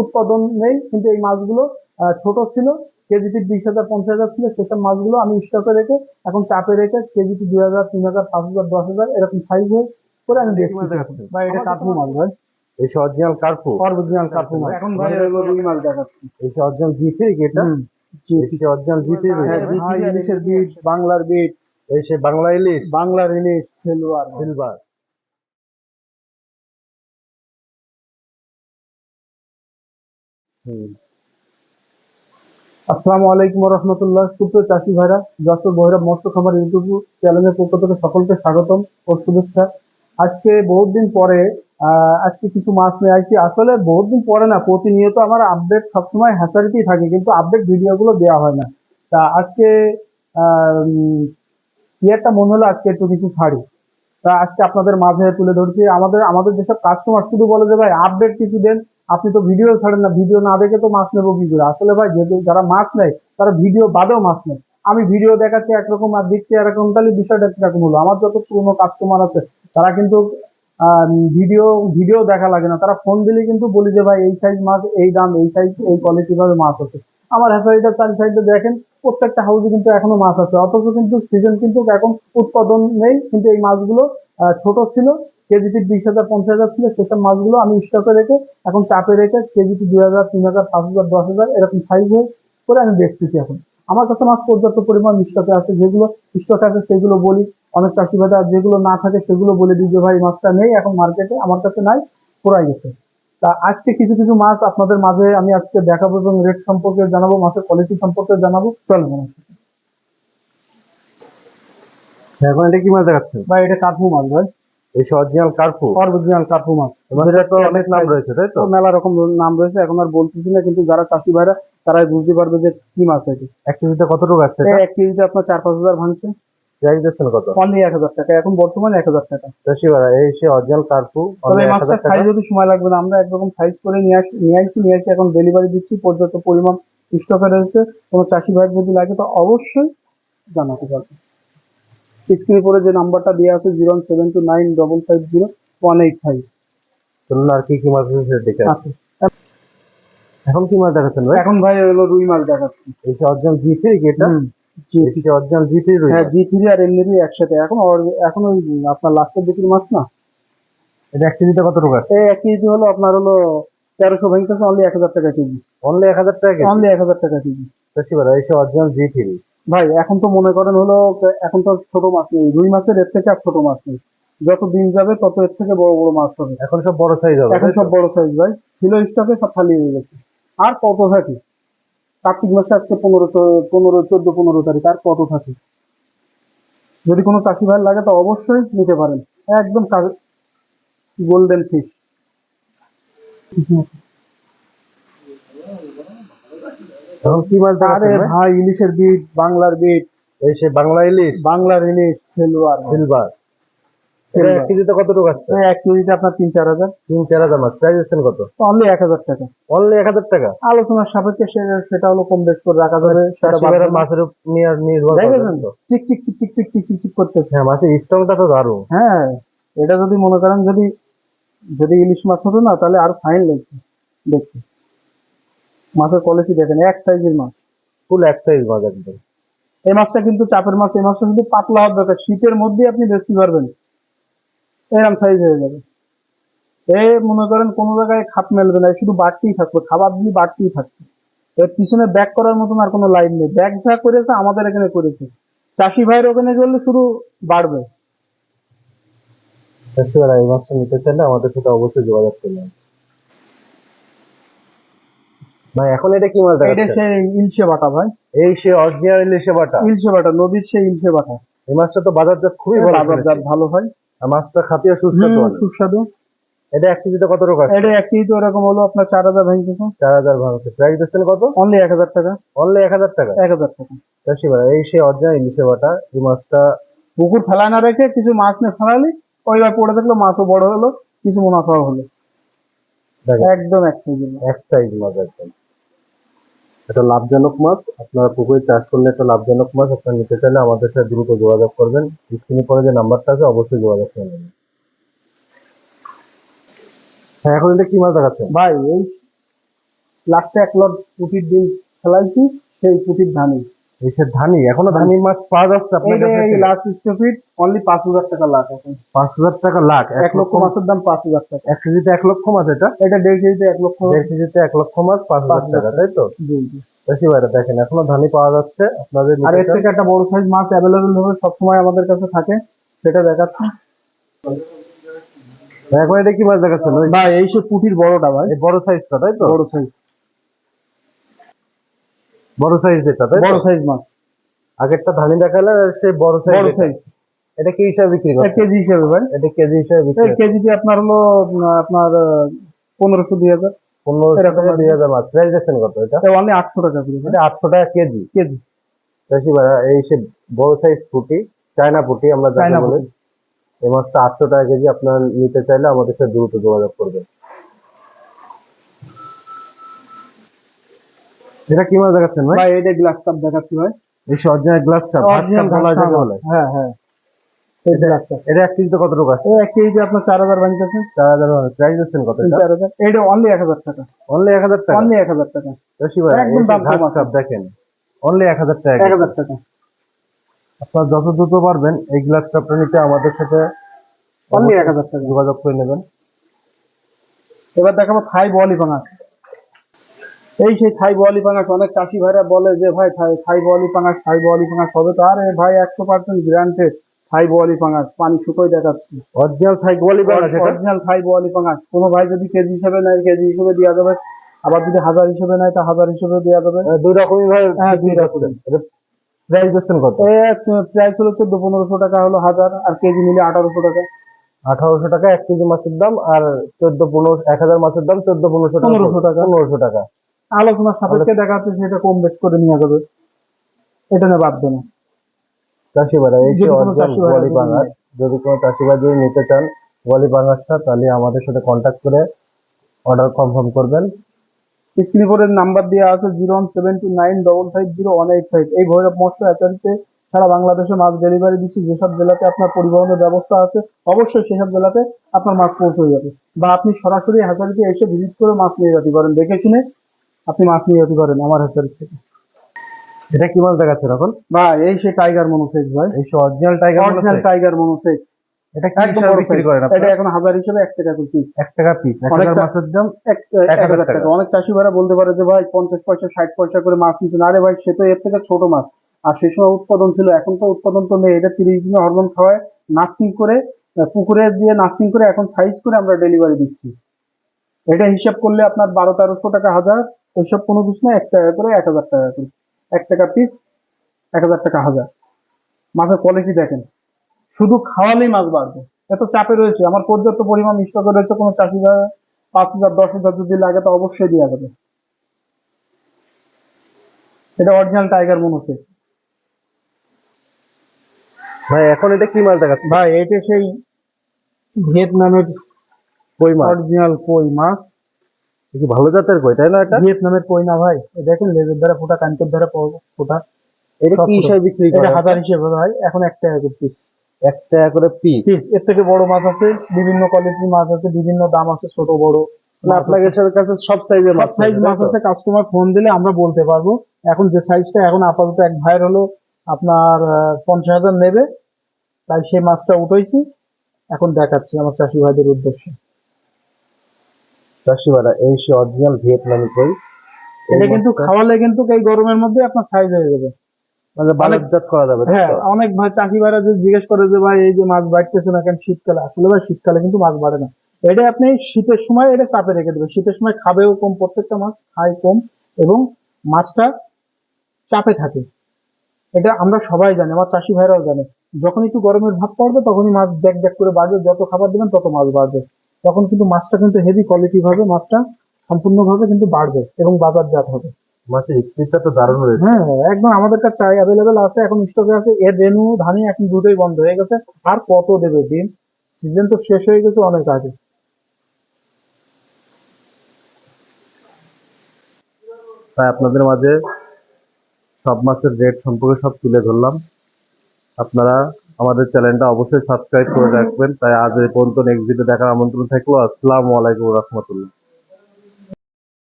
উৎপাদন নেই কিন্তু এই মাছগুলো ছোট ছিল কেজিতে বিশ হাজার পঞ্চাশ হাজার ছিল সেসব মাছগুলো আমি স্টকে রেখে এখন চাপে রেখে কেজিতে দুই হাজার তিন হাজার পাঁচ হাজার দশ হাজার এরকম সাইজ হয়ে করে আমি বা এটা কার্পু মাছ ভাই। এই অরিজিনাল কার্পু। অরিজিনাল কার্পু মাছ। এখন ভাই রুই মাছ দেখাচ্ছি। এই অরিজিনাল জি এটা? হুম, জি। এই অরিজিনাল জি থ্রি হ্যাঁ, ভাই, ইলিশের বিট বাংলার বিট এই সে বাংলা ইলিশ বাংলার ইলিশ সেলুয়ার সিলভার আসসালামু আলাইকুম রহমতুল্লাহ। সুপ্রিয় চাষি ভাইরা যশোর ভৈরব মৎস্য খামার ইউটিউব চ্যানেলের পক্ষ থেকে সকলকে স্বাগতম ও শুভেচ্ছা। আজকে বহুত দিন পরে আজকে কিছু মাছ নিয়ে আসলে বহুত দিন পরে না, প্রতিনিয়ত আমার আপডেট সবসময় হ্যাচারিতেই থাকে, কিন্তু আপডেট ভিডিওগুলো দেওয়া হয় না। তা আজকে একটা মনে হলো আজকে একটু কিছু ছাড়ি। তা আজকে আপনাদের মাঝে তুলে ধরছি, আমাদের আমাদের যেসব কাস্টমার শুধু বলে যে, ভাই আপডেট কিছু দেন। আপনি তো ভিডিও ছাড়েন না ভিডিও না দেখে তো মাছ নেব কি করে? আসলে ভাই যে যারা মাছ নেয়, তারা ভিডিও বাদেও মাছ নেয়। আমি ভিডিও দেখাচ্ছি একরকম আর দিচ্ছি এরকম তাহলে বিষয়টা কীরকম হলো? আমার যত পুরনো কাস্টমার আছে, তারা কিন্তু ভিডিও ভিডিও দেখা লাগে না। তারা ফোন দিলে কিন্তু বলি যে, ভাই, এই সাইজ মাছ, এই দাম, এই সাইজ এই কোয়ালিটি ভাবে মাছ আছে। আমার হ্যাচারিটা চার সাইডে দেখেন, প্রত্যেকটা হাউসে কিন্তু এখনও মাছ আছে। অথচ কিন্তু সিজন কিন্তু এখন উৎপাদন নেই, কিন্তু এই মাছগুলো ছোট ছিল। কেজিতে বিশ হাজার পঞ্চাশ হাজার ছিল সেসব মাছগুলো আমি স্টকে রেখে এখন চাপে রেখে কেজিতে দুই হাজার তিন হাজার পাঁচ হাজার দশ হাজার এরকম সাইজ হয়ে করে আমি বেচতেছি এখন। আমার কাছে মাছ পর্যাপ্ত পরিমাণ স্টকে আছে যেগুলো স্টকে আছে সেগুলো বলি। অনেক চাষি ভাইরা যেগুলো না থাকে সেগুলো বলে দিই যে ভাই মাছটা নেই এখন মার্কেটে আমার কাছে নাই পড়াই গেছে। তা আজকে কিছু কিছু মাছ আপনাদের মাঝে আমি আজকে দেখাবো এবং রেট সম্পর্কে জানাব মাছের কোয়ালিটি সম্পর্কে জানাব। চলবে এখন এটা কি মাছ দেখাচ্ছে ভাই এটা কার্পু মাছ ভাই। এই অরিজিনাল কার্পু অরিজিনাল কার্পু মাছ। এবার তো অনেক নাম রয়েছে তাই তো? মেলা রকম নাম রয়েছে এখন আর বলতেছি না কিন্তু যারা চাষি ভাইরা তারাই বুঝতে পারবে যে কি মাছ এটি। এক কেজিতে কতটুকু আছে এক কেজিতে আপনার চার পাঁচ হাজার ভাঙছে। কত? অনলি এক হাজার টাকা এখন বর্তমানে এক হাজার টাকা। চাষি ভাড়া এই সে অরিজিনাল কার্পু তবে মাছটা সাইজ যদি সময় লাগবে না আমরা একরকম সাইজ করে নিয়ে আসি নিয়ে আসি নিয়ে আসি এখন ডেলিভারি দিচ্ছি পর্যাপ্ত পরিমাণ স্টকে রয়েছে। কোনো চাষি ভাই যদি লাগে তো অবশ্যই জানাতে পারবে। স্ক্রিনে পরে যে নাম্বারটা দেওয়া আছে zero seven two nine double five zero one eight five. চলুন আর কি কি মাছ আছে সেটা দেখে আসি। আচ্ছা। এখন কি মাছ দেখাচ্ছেন ভাই? এখন ভাই হলো রুই মাছ দেখাচ্ছি। এই অরিজিনাল জি থ্রি এটা? জি অরিজিনাল জি থ্রি হ্যাঁ জি থ্রি আর এমনি রুই একসাথে। এখন এখন ওই আপনার লাস্টের দিকের মাছ না? এটা এক কেজিতে কতটুকু আছে এই এক কেজি হলো আপনার হলো তেরোশো ভেঙতেছে অনলি এক হাজার টাকা কেজি। অনলি এক হাজার টাকা অনলি এক হাজার টাকা কেজি। চাষি ভাড়া এই অরিজিনাল জি থ্রি ভাই এখন তো মনে করেন হলো এখন তো ছোট মাছ নেই। রুই মাছের এর থেকে আর ছোট মাছ নেই। যত দিন যাবে তত এর থেকে বড় বড় মাছ হবে। এখন সব বড় সাইজ হবে এখন সব বড় সাইজ ভাই। ছিল স্টকে সব খালি হয়ে গেছে। আর কত থাকে? কার্তিক মাসে আজকে পনেরো পনেরো চোদ্দ পনেরো তারিখ। আর কত থাকে? যদি কোনো চাষি ভাই লাগে তো অবশ্যই নিতে পারেন। একদম গোল্ডেন ফিশ এখন কি মাছ আরে ভাই? ইলিশের বিট বাংলার বিট এই সে বাংলা ইলিশ? বাংলার ইলিশ সিলভার। এক কেজিতে আসছে? এক কেজিতে আপনার তিন চার হাজার। তিন চার হাজার মাছ প্রাইস দিচ্ছেন কত? অনলি এক হাজার টাকা। অনলি এক হাজার টাকা? আলোচনার সাপেক্ষে সে- সেটা হলো কম বেশ করে রাখা যাবে। সেটা। মাছের উপর নিয়ে নির্ভর দেখেছেন? তো। চিক চিক চিক চিক চিক চিক চিক চিক করতেছে। হ্যাঁ মাছের তো দারুণ। হ্যাঁ এটা যদি মনে করেন যদি যদি ইলিশ মাছ হতো না তাহলে আর ফাইন লাগতো। দেখতে। মাছের কোয়ালিটি দেখেন এক সাইজের মাছ। ফুল এক সাইজ মাছ একদম। এই মাছটা কিন্তু চাপের মাছ এই মাছটা কিন্তু পাতলা হওয়ার দরকার। শীতের মধ্যে আপনি বেচতে পারবেন। এরকম সাইজ হয়ে যাবে। এ মনে করেন কোনো জায়গায় খাপ মেলবে না শুধু বাড়তেই থাকবে খাবার দিলে বাড়তেই থাকবে। এর পিছনে ব্যাক করার মতন আর কোনো লাইন নেই। ব্যাক যা করেছে আমাদের এখানে করেছে। চাষি ভাইয়ের ওখানে করলে শুধু বাড়বে। এই মাছটা নিতে চাইলে আমাদের সাথে অবশ্যই যোগাযোগ করবেন। ভাই এখন এটা কি মাছ এটা দেখাচ্ছেন সেই ইলশে বাটা ভাই। এই সে অরিজিনাল ইলিশে বাটা? ইলশে বাটা নদীর সেই ইলশে বাটা। এই মাছটা তো বাজারজাত খুবই ভালো বাজারজাত ভালো হয়। আর মাছটা খাপিয়া সুস্বাদু সুস্বাদু। এটা এক কেজিতে কত টাকা এটা এক কেজি তো এরকম হলো আপনার চার হাজার ভাঙতেছে। চার হাজার ভাঙছে প্রাইস দিচ্ছেন কত? অনলি এক হাজার টাকা। অনলি এক হাজার টাকা? এক হাজার টাকা। চাষি ভাইরা এই সে অরিজিনাল ইলিশে বাটা এই মাছটা পুকুর ফেলায় না রেখে কিছু মাছ নিয়ে ফেলালি ওইবার পড়ে থাকল মাছও বড় হলো কিছু মুনাফাও হলো। একদম এক সাইজের এক সাইজ মাছ একদম। এটা লাভজনক মাছ। আপনারা পুকুরে চাষ করলে একটা লাভজনক মাছ। আপনারা নিতে চাইলে আমাদের সাথে দ্রুত যোগাযোগ করবেন। স্ক্রিনে পরে যে নাম্বারটা আছে, অবশ্যই যোগাযোগ করে নেবেন। হ্যাঁ এখন এটা কি মাছ দেখাচ্ছে ভাই, এই লাস্টে এক লট পুঁটির ডিম ফেলাইছি, সেই পুঁটির ধানি এই সে ধানি এখনও ধানি মাছ পাওয়া যাচ্ছে আপনার কাছে? এই লাস্ট স্টপিট অনলি পাঁচ হাজার টাকা লাখ এখন টাকা লাখ? লক্ষ মাছের দাম টাকা। কেজিতে লক্ষ মাছ এটা? এটা কেজিতে লক্ষ কেজিতে লক্ষ মাছ টাকা তাই তো? জি জি। বেশি বাইরে দেখেন এখনও ধানি পাওয়া যাচ্ছে। আপনাদের আর এর থেকে একটা বড় সাইজ মাছ অ্যাভেলেবেল হবে সবসময় আমাদের কাছে থাকে। সেটা দেখাচ্ছি। এখন এটা কি মাছ দেখাচ্ছেন? ভাই এই সে পুঁটির বড়টা ভাই। বড় সাইজটা তাই তো? বড় সাইজ বড় সাইজ যেটা তাই বড় সাইজ মাছ। আগেরটা ধানি দেখালে আর সেই বড় সাইজ বড় সাইজ এটা কি হিসাবে বিক্রি কেজি হিসেবে ভাই। এটা কেজি হিসাবে বিক্রি কেজিতে আপনার হলো আপনার পনেরোশো দুই হাজার। পনেরো এরকম টাকা আর দুই হাজার মাছ। প্রাইস দেখছেন কত এটা? অনলি আটশো টাকা করে। এটা আটশো টাকা কেজি। কেজি। বেশি ভাড়া এই সে বড় সাইজ পুটি চায়না পুটি আমরা চায়না বলি। এই মাছটা আটশো টাকা কেজি। আপনার নিতে চাইলে আমাদের সাথে দ্রুত যোগাযোগ করবেন। এটা কি মাছ দেখাচ্ছেন ভাই? ভাই এইটা গ্লাস কাপ দেখাচ্ছি ভাই। এই অরিজিনাল গ্লাস কাপ অরিজিনাল বলে হ্যাঁ হ্যাঁ। এই গ্লাস কাপ এটা এক কেজিতে কত টাকা? এক আপনার বানিয়েছে প্রাইস দিচ্ছেন কত অনলি টাকা। অনলি এক হাজার টাকা? অনলি এক হাজার টাকা। বেশি ভাই একদম দাম কম কাপ দেখেন অনলি এক হাজার টাকা। এক হাজার টাকা। আপনার যত দ্রুত পারবেন এই গ্লাস কাপটা নিতে আমাদের সাথে অনলি এক হাজার টাকা। যোগাযোগ করে নেবেন। এবার দেখাবো বোয়ালি পাঙাশ এই সেই থাই বোয়ালি পাঙাশ অনেক চাষি ভাইরা বলে যে ভাই থাই বোয়ালি পাঙাশ থাই বোয়ালি পাঙাশ হবে তো। আরে ভাই একশো পার্সেন্ট গ্রান্টেড থাই বোয়ালি পাঙাশ পানি শুকোই দেখাচ্ছি। অরিজিনাল থাই গোয়ালি বাংলা অরিজিনাল থাই বোয়ালি পাঙাশ। কোনো ভাই যদি কেজি হিসেবে নেয় কেজি হিসেবে দেওয়া যাবে। আবার যদি হাজার হিসেবে নেয় তা হাজার হিসেবে দেওয়া যাবে। দুই রকমই ভাই হ্যাঁ দুই রকম। প্রাইস দিচ্ছেন কত? প্রাইস হলো চোদ্দ পনেরোশো টাকা হলো হাজার আর কেজি নিলে আঠারোশো টাকা। আঠারোশো টাকা এক কেজি মাছের দাম আর চোদ্দ পনেরো এক হাজার মাছের দাম চোদ্দ পনেরোশো টাকা। পনেরোশো টাকা। পনেরোশো টাকা। আলোচনা সাপেক্ষে দেখা যাচ্ছে সেটা কম বেশ করে নেওয়া যাবে। এটা না বাদ দেনা। চাষি এই যদি কোনো চাষি যদি কোনো চাষি ভাই যদি নিতে চান বাঙাশটা তাহলে আমাদের সাথে কন্ট্যাক্ট করে অর্ডার কনফার্ম করবেন। নাম্বার দেওয়া আছে zero one seven two nine double five zero one eight five. এই ভৈরব মৎস্য অ্যাচারিতে সারা বাংলাদেশে মাছ ডেলিভারি দিচ্ছি। যেসব জেলাতে আপনার পরিবহনের ব্যবস্থা আছে অবশ্যই সেসব জেলাতে আপনার মাছ পৌঁছে যাবে। বা আপনি সরাসরি হ্যাচারিতে এসে ভিজিট করে মাছ নিয়ে যেতে পারেন। দেখে শুনে আপনি মাছ নিয়ে যেতে পারেন আমার হ্যাচারি থেকে। এটা কি মাছ দেখাচ্ছেন এখন ভাই এই সে টাইগার মনোসেক্স ভাই। এই original tiger original tiger monosex. এটা কি হিসাবে বিক্রি। করেন এটা এখন হাজার হিসেবে এক টাকা করে পিস এক টাকা পিস এক হাজার মাছের দাম এক হাজার টাকা। অনেক চাষি ভাইরা বলতে পারে যে ভাই পঞ্চাশ পয়সা ষাট পয়সা করে মাছ নিচ্ছেন আরে ভাই সে তো এর থেকে ছোট মাছ। আর সেই সময় উৎপাদন ছিল এখন তো উৎপাদন তো নেই। এটা তিরিশ দিনে হরমোন খাওয়ায় নার্সিং করে পুকুরে দিয়ে নার্সিং করে এখন সাইজ করে আমরা ডেলিভারি দিচ্ছি। এটা হিসাব করলে আপনার বারো তেরোশো টাকা হাজার ওইসব কোনো কিছু না এক টাকা করে এক হাজার টাকা করে। এক টাকা পিস এক হাজার টাকা হাজার। মাছের কোয়ালিটি দেখেন। শুধু খাওয়ালেই মাছ বাড়বে। এত চাপে রয়েছে। আমার পর্যাপ্ত পরিমাণ স্টকে রয়েছে কোনো চাষি ভাই পাঁচ হাজার দশ হাজার যদি লাগে তো অবশ্যই দেওয়া যাবে। এটা অরিজিনাল টাইগার মনে হচ্ছে ভাই এখন এটা কি মাছ দেখাচ্ছে? ভাই এটা সেই ভিয়েতনামের কই মাছ? অরিজিনাল কই মাছ। কি ভালো জাতের কই তাই না এটা? ভিয়েতনামের কই না ভাই? দেখেন লেজের দ্বারা ফোটা কান্তের দ্বারা ফোটা। এটা কি হিসাবে বিক্রি এটা হাজার হিসেবে ভাই এখন এক টাকা করে পিস এক টাকা করে পিস পিস এর থেকে বড় মাছ আছে বিভিন্ন কোয়ালিটির মাছ আছে বিভিন্ন দাম আছে ছোট বড় আপনাদের কাছে সব সাইজের মাছ সাইজ মাছ আছে কাস্টমার ফোন দিলে আমরা বলতে পারব। এখন যে সাইজটা এখন আপাতত এক ভাইয়ের হলো আপনার পঞ্চাশ হাজার নেবে তাই সেই মাছটা উঠাইছি। এখন দেখাচ্ছি আমার চাষি ভাইদের উদ্দেশ্যে। চাষি ভাড়া এই সে অরিজিনাল ভিয়েতনামি কই? এটা কিন্তু খাওয়ালে কিন্তু এই গরমের মধ্যে আপনার সাইজ হয়ে যাবে। মানে বাজারজাত করা যাবে হ্যাঁ অনেক ভাই চাষি ভাইরা যদি জিজ্ঞেস করে যে ভাই এই যে মাছ বাড়তেছে না কেন শীতকালে? আসলে ভাই শীতকালে কিন্তু মাছ বাড়ে না। এটা আপনি শীতের সময় এটা চাপে রেখে দেবেন। শীতের সময় খাবেও কম প্রত্যেকটা মাছ খায় কম এবং মাছটা চাপে থাকে। এটা আমরা সবাই জানি আমার চাষি ভাইরাও জানে। যখন একটু গরমের ভাব পড়বে তখনই মাছ ব্যাক ব্যাক করে বাড়বে। যত খাবার দেবেন তত মাছ বাড়বে। তখন কিন্তু মাছটা কিন্তু হেভি কোয়ালিটি ভাবে মাছটা সম্পূর্ণভাবে কিন্তু বাড়বে এবং বাজারজাত হবে। মাছের স্পিডটা তো দারুণ রয়েছে। হ্যাঁ একদম আমাদের কাছে অ্যাভেলেবেল আছে এখন স্টকে আছে এর রেনু ধানি এখন দুটোই বন্ধ হয়ে গেছে। আর কত দেবে ডিম? সিজন তো শেষ হয়ে গেছে অনেক আগে। তাই আপনাদের মাঝে সব মাছের রেট সম্পর্কে সব তুলে ধরলাম। আপনারা আমাদের চ্যানেলটা অবশ্যই সাবস্ক্রাইব করে রাখবেন। তাই আজ এই পর্যন্ত নেক্সট ভিডিও দেখার আমন্ত্রণ থাকল। আসসালামু আলাইকুম রহমতুল্লাহ।